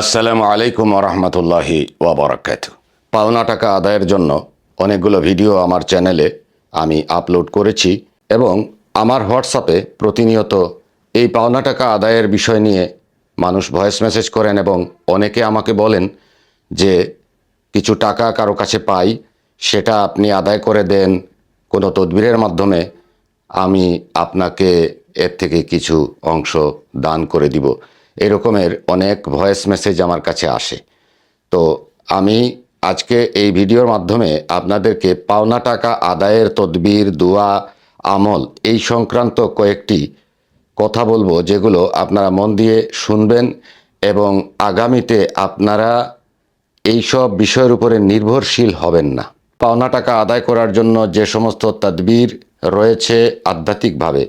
আসসালামু আলাইকুম রহমতুল্লাহি ওবরাকাত। পাওনা টাকা আদায়ের জন্য অনেকগুলো ভিডিও আমার চ্যানেলে আমি আপলোড করেছি এবং আমার হোয়াটসঅ্যাপে প্রতিনিয়ত এই পাওনা টাকা আদায়ের বিষয় নিয়ে মানুষ ভয়েস মেসেজ করেন এবং অনেকে আমাকে বলেন যে কিছু টাকা কারও কাছে পাই, সেটা আপনি আদায় করে দেন, কোনো তদবিরের মাধ্যমে আমি আপনাকে এর থেকে কিছু অংশ দান করে দিব। এরকমের অনেক ভয়েস মেসেজ আমার কাছে আসে। তো আমি আজকে এই ভিডিওর মাধ্যমে আপনাদেরকে পাওনা টাকা আদায়ের তদবির, দোয়া, আমল এই সংক্রান্ত কয়েকটি কথা বলব, যেগুলো আপনারা মন দিয়ে শুনবেন এবং আগামীতে আপনারা এই সব বিষয়ের উপরে নির্ভরশীল হবেন না। পাওনা টাকা আদায় করার জন্য যে সমস্ত তদবির রয়েছে আধ্যাত্মিকভাবে,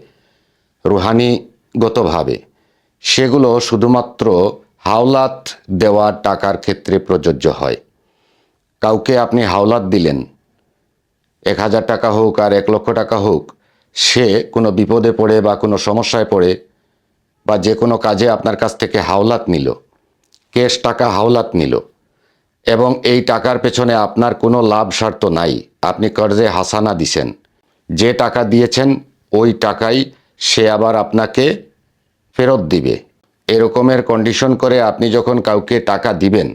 রুহানিগতভাবে। সেগুলো শুধুমাত্র হাওলাত দেওয়া টাকার ক্ষেত্রে প্রযোজ্য হয়। কাউকে আপনি হাওলাত দিলেন, এক হাজার টাকা হোক আর এক লক্ষ টাকা হোক, সে কোনো বিপদে পড়ে বা কোনো সমস্যায় পড়ে বা যে কোনো কাজে আপনার কাছ থেকে হাওলাত নিল, ক্যাশ টাকা হাওলাত নিল এবং এই টাকার পেছনে আপনার কোনো লাভ স্বার্থ নাই। আপনি কর্জে হাসানা দিছেন, যে টাকা দিয়েছেন ওই টাকাই সে আবার আপনাকে ফেরত দিবে। এরকমের কন্ডিশন করে আপনি যখন কাউকে টাকা দিবেন,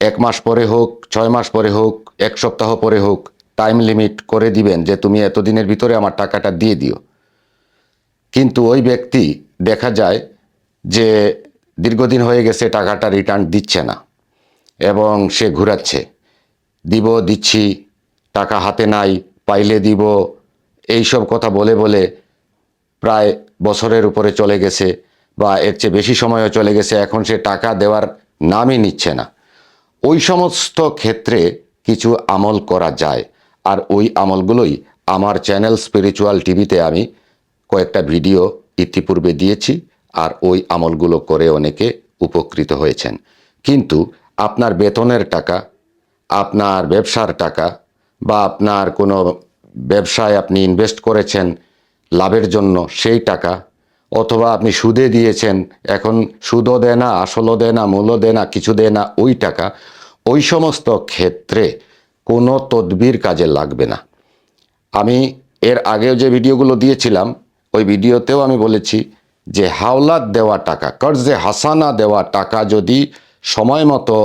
এক মাস পরে হোক, ছয় মাস পরে হোক, এক সপ্তাহ পরে হোক টাইম লিমিট করে দিবেন যে তুমি এতদিনের ভিতরে আমার টাকাটা দিয়ে দিও। কিন্তু ওই ব্যক্তি দেখা যায় যে দীর্ঘদিন হয়ে গেছে, টাকাটা রিটার্ন দিচ্ছে না এবং সে ঘুরাচ্ছে। দিব, দিচ্ছি, টাকা হাতে নাই, পাইলে দিব এই সব কথা বলে বলে প্রায় বছরের উপরে চলে গেছে বা এর চেয়ে বেশি সময়ও চলে গেছে, এখন সে টাকা দেওয়ার নামই নিচ্ছে না। ওই সমস্ত ক্ষেত্রে কিছু আমল করা যায়। আর ওই আমলগুলোই আমার চ্যানেল স্পিরিচুয়াল টিভিতে আমি কয়েকটা ভিডিও ইতিপূর্বে দিয়েছি আর ওই আমলগুলো করে অনেকে উপকৃত হয়েছেন। কিন্তু আপনার বেতনের টাকা, আপনার ব্যবসার টাকা বা আপনার কোনো ব্যবসায় আপনি ইনভেস্ট করেছেন লাভের জন্য সেই টাকা, অথবা আপনি সুদে দিয়েছেন, এখন সুদও দেয় না, আসলও দেয় না মূল্য দেয় না, কিছু দেয় না, ওই টাকা, ওই সমস্ত ক্ষেত্রে কোনো তদবির কাজে লাগবে না। আমি এর আগেও যে ভিডিওগুলো দিয়েছিলাম, ওই ভিডিওতেও আমি বলেছি যে হাওলাত দেওয়া টাকা, কর্জে হাসানা দেওয়া টাকা যদি সময় মতো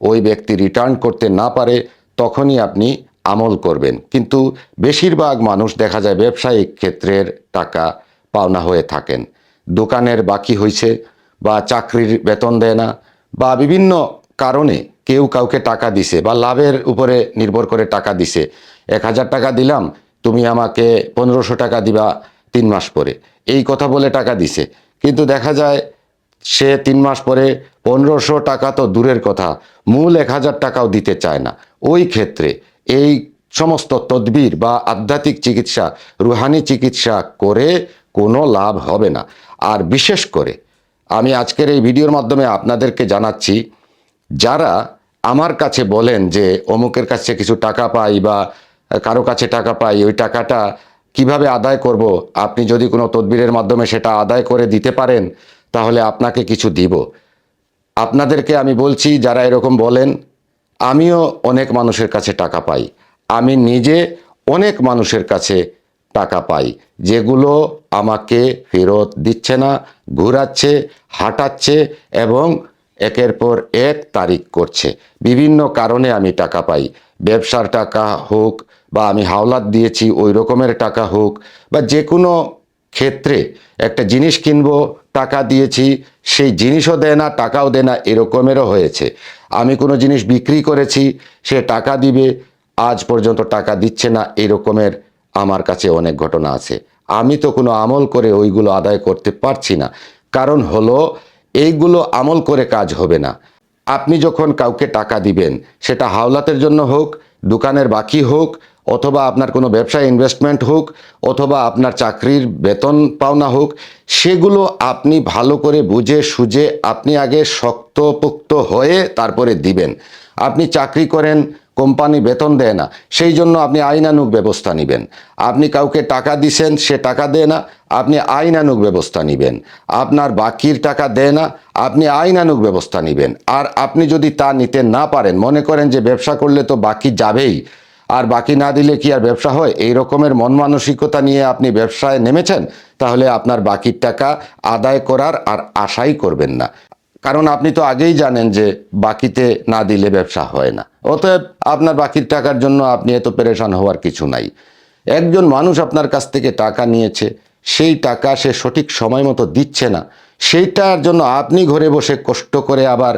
ওই ব্যক্তি রিটার্ন করতে না পারে, তখনই আপনি আমল করবেন। কিন্তু বেশিরভাগ মানুষ দেখা যায় ব্যবসায়িক ক্ষেত্রের টাকা পাওনা হয়ে থাকেন। দোকানের বাকি হয়েছে বা চাকরির বেতন দেয় না বা বিভিন্ন কারণে কেউ কাউকে টাকা দিছে বা লাভের উপরে নির্ভর করে টাকা দিছে। এক হাজার টাকা দিলাম, তুমি আমাকে পনেরোশো টাকা দিবা তিন মাস পরে। এই কথা বলে টাকা দিছে। কিন্তু দেখা যায় সে তিন মাস পরে পনেরোশো টাকা তো দূরের কথা, মূল এক হাজার টাকাও দিতে চায় না। ওই ক্ষেত্রে এই সমস্ত তদবির বা আধ্যাত্মিক চিকিৎসা, রুহানি চিকিৎসা করে কোনো লাভ হবে না। আর বিশেষ করে আমি আজকের এই ভিডিওর মাধ্যমে আপনাদেরকে জানাচ্ছি, যারা আমার কাছে বলেন যে অমুকের কাছে কিছু টাকা পাই বা কারও কাছে টাকা পাই, ওই টাকাটা কীভাবে আদায় করব, আপনি যদি কোনো তদবিরের মাধ্যমে সেটা আদায় করে দিতে পারেন, তাহলে আপনাকে কিছু দিব। আপনাদেরকে আমি বলছি, যারা এরকম বলেন আমিও অনেক মানুষের কাছে টাকা পাই। আমি নিজে অনেক মানুষের কাছে টাকা পাই, যেগুলো আমাকে ফেরত দিচ্ছে না, ঘুরাচ্ছে, হাঁটাচ্ছে এবং একের পর এক তারিখ করছে। বিভিন্ন কারণে আমি টাকা পাই। ব্যবসার টাকা হোক বা আমি হাওলাত দিয়েছি, ওই রকমের টাকা হোক বা যে কোনো ক্ষেত্রে একটা জিনিস কিনবো, টাকা দিয়েছি, সেই জিনিসও দেয় না, টাকাও দেয় না, এরকমেরও হয়েছে। আমি কোনো জিনিস বিক্রি করেছি, সে টাকা দিবে, আজ পর্যন্ত টাকা দিচ্ছে না, এরকমের আমার কাছে অনেক ঘটনা আছে। আমি তো কোনো আমল করে ওইগুলো আদায় করতে পারছি না। কারণ হলো, এইগুলো আমল করে কাজ হবে না। আপনি যখন কাউকে টাকা দিবেন, সেটা হাওলাতের জন্য হোক, দোকানের বাকি হোক অথবা আপনার কোনো ব্যবসায় ইনভেস্টমেন্ট হোক, অথবা আপনার চাকরির বেতন পাওনা হোক, সেগুলো আপনি ভালো করে বুঝে সুঝে আপনি আগে শক্তপোক্ত হয়ে তারপরে দিবেন। আপনি চাকরি করেন, কোম্পানি বেতন দেয় না, সেই জন্য আপনি আইনানুগ ব্যবস্থা নেবেন। আপনি কাউকে টাকা দিছেন, সে টাকা দেয় না, আপনি আইনানুগ ব্যবস্থা নেবেন। আপনার বাকির টাকা দেয় না, আপনি আইনানুক ব্যবস্থা নেবেন। আর আপনি যদি তা নিতে না পারেন, মনে করেন যে ব্যবসা করলে তো বাকি যাবেই আর বাকি না দিলে কি আর ব্যবসা হয়? এই রকমের মন মানসিকতা নিয়ে আপনি ব্যবসায় নেমেছেন, তাহলে আপনার বাকির টাকা আদায় করার আর আশাই করবেন না। কারণ আপনি তো আগেই জানেন যে বাকিতে না দিলে ব্যবসা হয় না। অতএব আপনার বাকির টাকার জন্য আপনি এত পেরেশান হওয়ার কিছু নাই। একজন মানুষ আপনার কাছ থেকে টাকা নিয়েছে, সেই টাকা সে সঠিক সময় মতো দিচ্ছে না। সেইটার জন্য আপনি ঘরে বসে কষ্ট করে আবার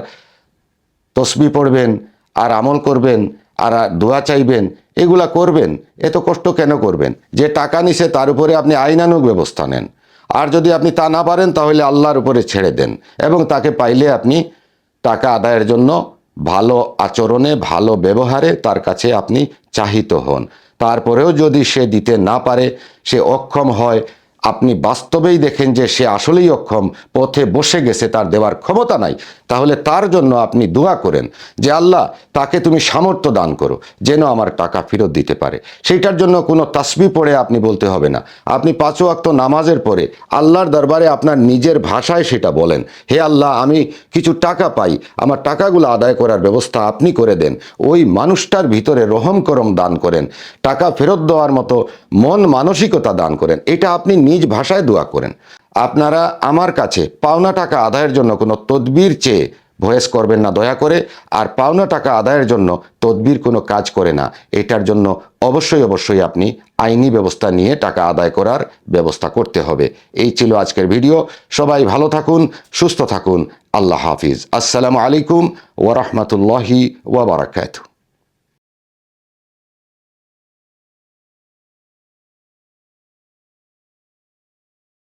তসবি পড়বেন আর আমল করবেন আর দোয়া চাইবেন, এগুলা করবেন, এত কষ্ট কেন করবেন? যে টাকা নিছে তার উপরে আপনি আইনানুক ব্যবস্থা নেন। আর যদি আপনি তা না পারেন, তাহলে আল্লাহর উপরে ছেড়ে দেন। এবং তাকে পাইলে আপনি টাকা আদায়ের জন্য ভালো আচরণে, ভালো ব্যবহারে তার কাছে আপনি চাহিত হন। তারপরেও যদি সে দিতে না পারে, সে অক্ষম হয় আপনি বাস্তবেই দেখেন যে সে আসলেই অক্ষম, পথে বসে গেছে, তার দেওয়ার ক্ষমতা নাই। তাহলে তার জন্য আপনি দোয়া করেন যে, আল্লাহ, তাকে তুমি সামর্থ্য দান করো, যেন আমার টাকা ফেরত দিতে পারে। সেইটার জন্য কোনো তাসবি পড়ে আপনি বলতে হবে না। আপনি পাঁচ ওয়াক্ত নামাজের পরে আল্লাহর দরবারে আপনার নিজের ভাষায় সেটা বলেন। হে আল্লাহ, আমি কিছু টাকা পাই, আমার টাকাগুলো আদায় করার ব্যবস্থা আপনি করে দেন। ওই মানুষটার ভিতরে রহম করম দান করেন। টাকা ফেরত দেওয়ার মতো মন মানসিকতা দান করেন। এটা আপনি নিজ ভাষায় দোয়া করেন। আপনারা আমার কাছে পাওনা টাকা আদায়ের জন্য কোনো তদবির চেয়ে ভয়েস করবেন না, দয়া করে। আর পাওনা টাকা আদায়ের জন্য তদবির কোনো কাজ করে না। এটার জন্য অবশ্যই অবশ্যই আপনি আইনি ব্যবস্থা নিয়ে টাকা আদায় করার ব্যবস্থা করতে হবে। এই ছিল আজকের ভিডিও। সবাই ভালো থাকুন, সুস্থ থাকুন। আল্লাহ হাফিজ। আসসালামু আলাইকুম ওরহমতুল্লাহি ওবরাকাতু